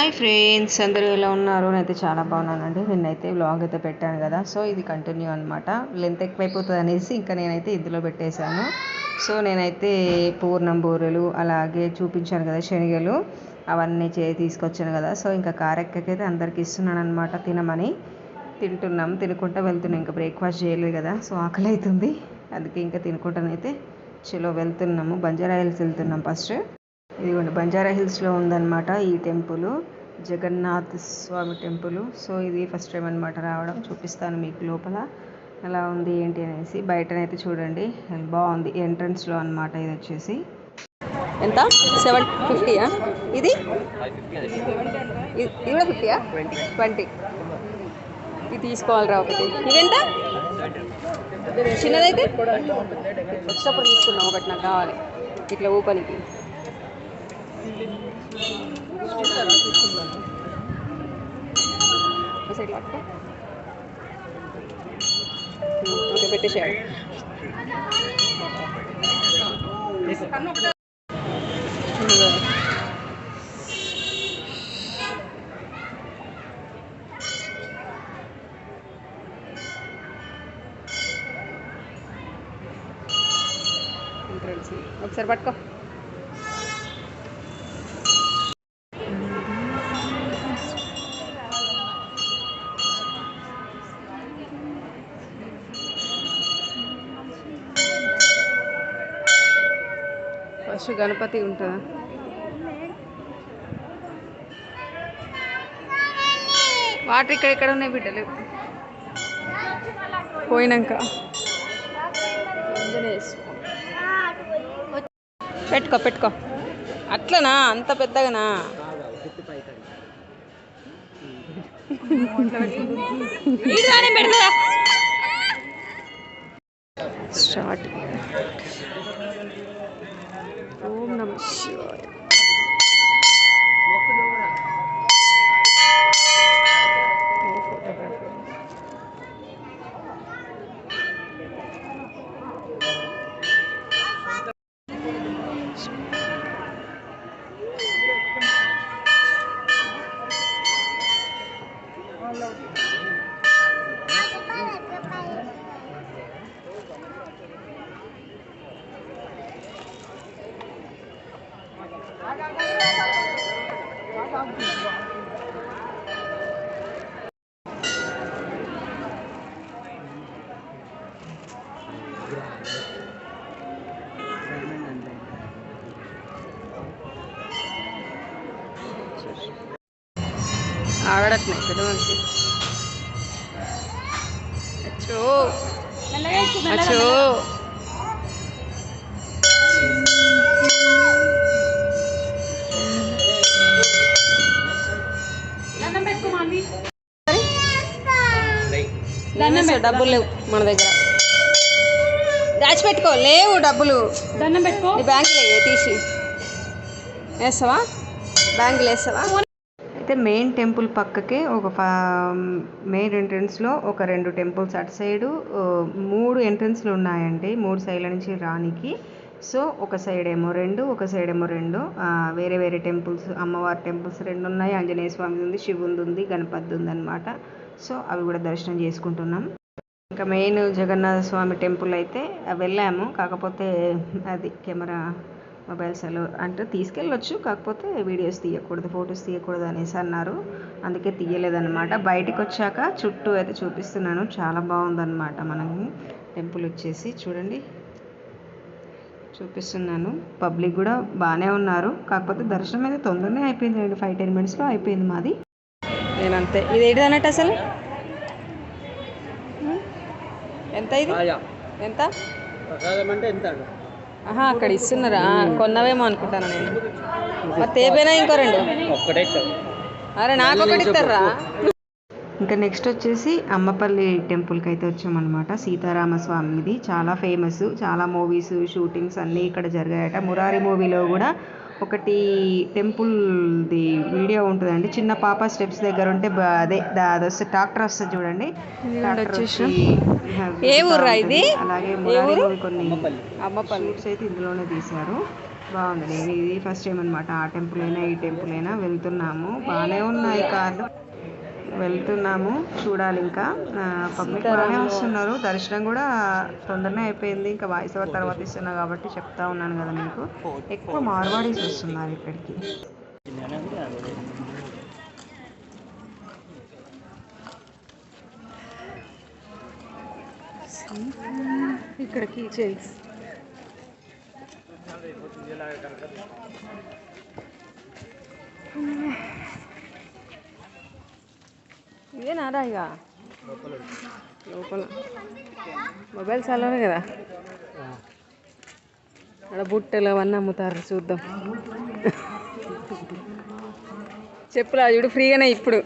Hi friends అందరూ ఎలా ఉన్నారు? నేనైతే చాలా బాగున్నానండి. నిన్నైతే వ్లాగ్ అయితే పెట్టాను కదా సో ఇది కంటిన్యూ అనమాట లెంత్ ఎక్కువైపోతుంది అనేసి ఇంకా నేనైతే ఇందులో పెట్టేశాను. సో నేనైతే పూర్ణం బూరెలు అలాగే చూపించాను కదా శనగలు అవన్నీ చే తీసుకొచ్చాను కదా. సో ఇంకా కారెక్కకైతే అందరికి ఇస్తున్నాను అనమాట తినమని. తింటున్నాం తినుకుంటా వెళ్తున్నాం. ఇంకా బ్రేక్ఫాస్ట్ చేయలేదు కదా సో ఆకలి అవుతుంది అందుకే ఇంకా తినుకుంటానైతే. చలో వెళ్తున్నాము బంజారా హిల్స్ వెళ్తున్నాం ఫస్ట్ ఇదిగోండి బంజారా హిల్స్లో ఉందన్నమాట ఈ temple. Jagannath Swami temple. So ఇది ఫస్ట్ టైం అనమాట రావడం. చూపిస్తాను మీకు లోపల. ఎలా ఉంది ఏంటి అనేసి. బయటనైతే చూడండి. బాగుంది. ఎంట్రన్స్లో అనమాట ఇది వచ్చేసి. ఎంత? సెవెన్ ఫిఫ్టీయా ఇది? ఇది కూడా ఫిఫ్టీయా? ట్వంటీ. ఇది తీసుకోవాలిరా ఒకటి. ఇదెంత? చిన్నదైతే? వచ్చినప్పుడు తీసుకున్నాం ఒకటి నాకు కావాలి. ఇట్లా ఊపనికి ఒక సైడ్ పట్టుకో ఓకే పెట్టేసాడు ఎంట్రన్స్ ఒకసారి పట్టుకో ఫస్ట్ గణపతి ఉంటుందా? వాటర్ ఇక్కడ ఇక్కడ ఉన్నాయి బిడ్డలు? పోయినాక. పెట్టుకో పెట్టుకో. అట్లనా? అంత పెద్దగానా? పెడతా స్టార్ట్. ఓం నమ శివాయ आवडत नाही तर म्हणते अच्छो अच्छो లేవేసా, డబ్బులు లేవు మన దగ్గర. దాచిపెట్టుకో. లేవు డబ్బులు. దండం పెట్టుకో. నీ బ్యాంకులో వేయ తీసి. వేస్తావా? బ్యాంకులో వేస్తావా? అయితే మెయిన్ టెంపుల్ పక్కకే ఒక మెయిన్ ఎంట్రన్స్లో ఒక రెండు టెంపుల్స్ అటు సైడు మూడు ఎంట్రన్స్లు ఉన్నాయండి మూడు సైడ్ల నుంచి రానికి. సో ఒక సైడ్ ఏమో రెండు ఒక సైడ్ ఏమో రెండు. ఆ, వేరే వేరే టెంపుల్స్ అమ్మవారి టెంపుల్స్ రెండు ఉన్నాయి. ఆంజనేయ స్వామి ఉంది శివుంది ఉంది గణపతి ఉంది అనమాట సో అవి కూడా దర్శనం చేసుకుంటున్నాం. ఇంకా మెయిన్ జగన్నాథ స్వామి టెంపుల్ అయితే వెళ్ళాము. కాకపోతే అది కెమెరా మొబైల్స్ అలో అంటే తీసుకెళ్ళొచ్చు. కాకపోతే వీడియోస్ తీయకూడదు ఫొటోస్ తీయకూడదు అనేసి అన్నారు. అందుకే తీయలేదన్నమాట. బయటకు వచ్చాక చుట్టూ అయితే చూపిస్తున్నాను. చాలా బాగుందన్నమాట మనకి. టెంపుల్ వచ్చేసి చూడండి. చూపిస్తున్నాను. పబ్లిక్ కూడా బాగానే ఉన్నారు. కాకపోతే దర్శనం అయితే తొందరనే అయిపోయింది. రెండు ఫైవ్ టెన్ మినిట్స్లో అయిపోయింది మాది. నేనంతే ఇది ఏంటిది అన్నట్టు అసలు ఎంత ఇది? ఎంత? ప్రసాదం అంటే ఎంత ఆహా అక్కడ ఇస్తున్నారా? కొన్నవేమో అనుకుంటాను నేను. మరి తేపోయినా ఇంకో రెండు? అరే నాకు ఒకటి ఇస్తారా? ఇంకా నెక్స్ట్ వచ్చేసి అమ్మపల్లి టెంపుల్కి అయితే వచ్చామన్నమాట. సీతారామ స్వామిది. చాలా ఫేమస్ చాలా మూవీస్ షూటింగ్స్ అన్నీ ఇక్కడ జరిగాయట. మురారి మూవీలో కూడా ఒకటి టెంపుల్ది వీడియో ఉంటుందండి. చిన్న పాప స్టెప్స్ దగ్గర ఉంటే అదే అది వస్తే ట్రాక్టర్ వస్తుంది చూడండి. ట్రాక్టర్ వచ్చి ఏ ఊర్రా ఇది? అలాగే మురారి? మూవీ కొన్ని అమ్మపల్లి. అమ్మపల్లి అయితే ఇందులోనే తీశారు. బాగుంది. ఇది ఫస్ట్ టైం అనమాట ఆ టెంపుల్ అయినా ఈ టెంపుల్ అయినా వెళ్తున్నాము. బాగానే ఉన్నాయి కార్లు. వెళ్తున్నాము. చూడాలి ఇంకా. పబ్లిక్ బాగానే వస్తున్నారు. దర్శనం కూడా తొందరనే అయిపోయింది. ఇంకా వాయిస్ ఓవర్ తర్వాత ఇస్తున్నా కాబట్టి చెప్తా ఉన్నాను కదా మీకు. ఎక్కువ మార్వాడీస్ వస్తున్నారు ఇక్కడికి. ఇక్కడ కీ చైన్స్ ఇదేనారా ఇక? లోపల. మొబైల్స్ అలానే కదా? అక్కడ బుట్టలు అవన్నీ అమ్ముతారు చూద్దాం. చెప్పులా చూడు ఫ్రీగానే ఇప్పుడు.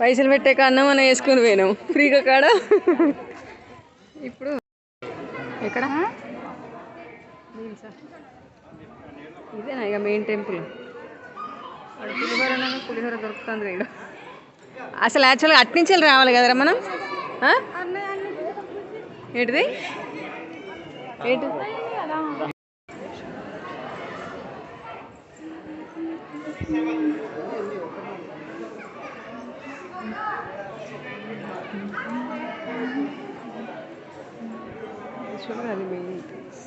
పైసలు పెట్టే కన్నా మనం వేసుకుని పోయినాం. ఫ్రీగా కాడ? ఇప్పుడు. ఎక్కడ? ఇదేనా ఇక మెయిన్ టెంపుల్ అక్కడ పులిహోర పులిహోర దొరుకుతుంది ఇక్కడ. అసలు యాక్చువల్గా అట్నుంచి వెళ్ళి రావాలి కదరా మనం? ఏంటిది? ఏంటి? యాక్చువల్గా మెయిన్ ఎంట్రన్స్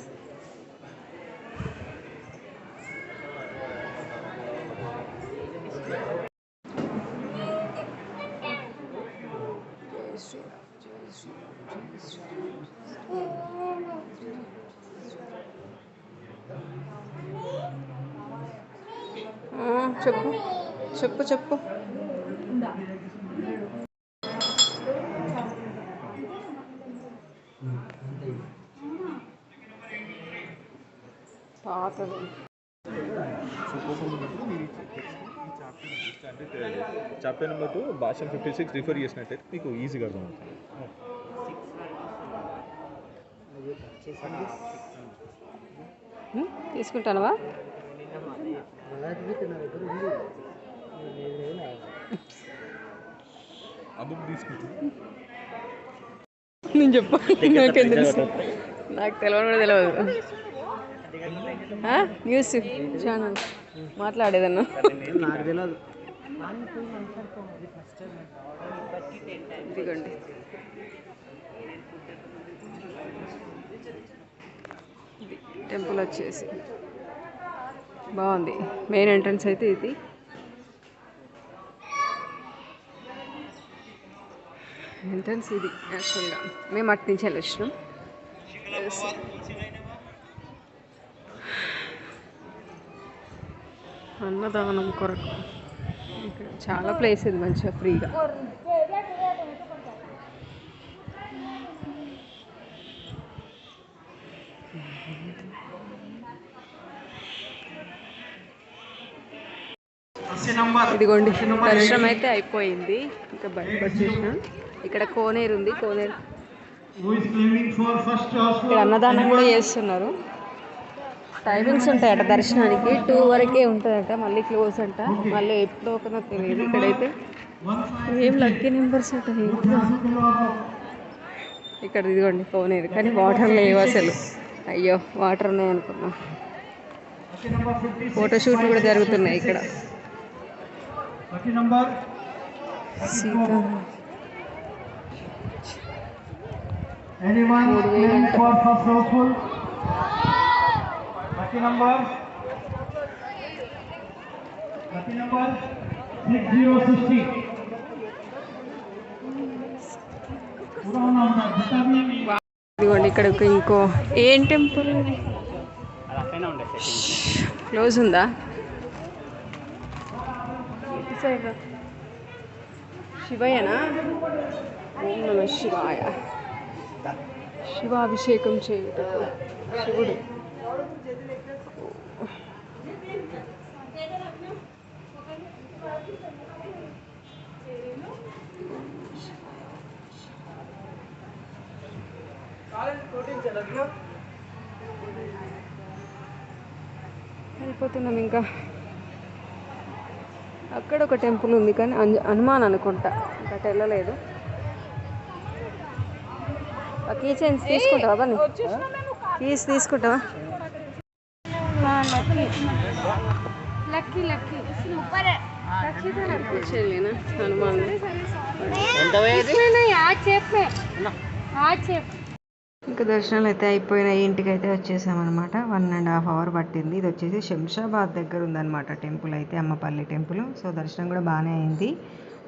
ఆ, చెప్పు. చెప్పు చెప్పు. పాతది. చాప్టర్ నెంబర్ టూ భాష ఫిఫ్టీ సిక్స్ రిఫర్ చేసినట్టయితే మీకు ఈజీగా అర్థమవుతుంది. ఉం? తీసుకుంటానవా? నేను చెప్పు. నాకేం తెలుసు. నాకు తెలియదు కూడా తెలియదు? న్యూస్ ఛానల్ మాట్లాడేదన్నా. ఇదిగోండి. ఇది టెంపుల్ వచ్చేసి. బాగుంది. మెయిన్ ఎంట్రన్స్ అయితే ఇది. ఎంట్రన్స్ ఇది యాక్చువల్గా మేము అటు నుంచి వెళ్ళి వచ్చినాం అన్నదానం కొరకు. ఇక్కడ చాలా ప్లేస్ ఇది మంచిగా ఫ్రీగా ఇదిగోండి దర్శనం అయితే అయిపోయింది. ఇంకా బయటకు వచ్చేసినాం. ఇక్కడ కోనేరు ఉంది కోనేరు. ఇక్కడ అన్నదానం కూడా చేస్తున్నారు. టైమింగ్స్ ఉంటాయట దర్శనానికి. టూ వరకే ఉంటుందట మళ్ళీ క్లోజ్ అంట. మళ్ళీ ఎప్పుడో ఒకనో తెలియదు ఇక్కడైతే. ఏం లక్కీ నెంబర్స్ ఏంటిదో. ఇక్కడ ఇదిగోండి కోనేరు. కానీ వాటర్ లేవు అసలు. అయ్యో వాటర్ ఉన్నాయి అనుకున్నా. Lucky number 56 ఫోటో షూట్లు కూడా జరుగుతున్నాయి ఇక్కడ. Anyone playing for first hopeful? Lucky number. Lucky number six zero sixty. ఇదిగోండి ఇక్కడ ఇంకో ఏం టెంపుల్ క్లోజ్ ఉందా సైడ్ రా. శివయ్యనా ఓం నమ శివాయ శివాభిషేకం చేయుటకు శివుడు వెళ్ళిపోతున్నాం ఇంకా అక్కడ ఒక టెంపుల్ ఉంది కానీ హనుమాన్ అనుకుంటా. ఇంకా వెళ్ళలేదు ఆ కీ చైన్స్ తీసుకుంటావా? కీస్ తీసుకుంటావా? Lucky lucky. యాడ్ చెప్పే చెప్పే ఇంకా దర్శనాలు అయితే అయిపోయినాయి. ఇంటికి అయితే వచ్చేసామన్నమాట. వన్ అండ్ హాఫ్ అవర్ పట్టింది. ఇది వచ్చేసి శంషాబాద్ దగ్గర ఉందన్నమాట టెంపుల్ అయితే అమ్మపల్లి టెంపుల్. సో దర్శనం కూడా బాగానే అయింది.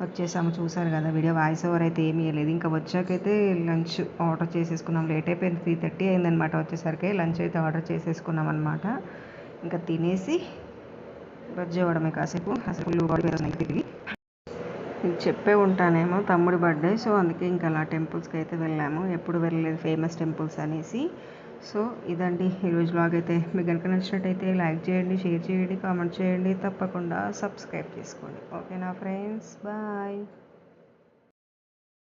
వచ్చేసాము. చూసారు కదా వీడియో. వాయిస్ ఓవర్ అయితే ఏమీ ఇవ్వలేదు ఇంకా వచ్చాకైతే లంచ్ ఆర్డర్ చేసేసుకున్నాం. లేట్ అయిపోయింది. త్రీ థర్టీ అయిందనమాట వచ్చేసరికి. లంచ్ అయితే ఆర్డర్ చేసేసుకున్నాం అనమాట ఇంకా తినేసి బజ్జీ అవ్వడమే కాసేపు. అసలు ఫుల్ బాడీ తిరిగి మీకు చెప్పే ఉంటానేమో తమ్ముడి బర్త్డే సో అందుకే ఇంకా అలా టెంపుల్స్కి అయితే వెళ్ళాము. ఎప్పుడు వెళ్ళలేదు ఫేమస్ టెంపుల్స్ అనేసి. సో ఇదండి ఈరోజు బ్లాగ్ అయితే. మీకు కనుక నచ్చినట్టయితే లైక్ చేయండి షేర్ చేయండి కామెంట్ చేయండి. తప్పకుండా సబ్స్క్రైబ్ చేసుకోండి. ఓకేనా ఫ్రెండ్స్ బాయ్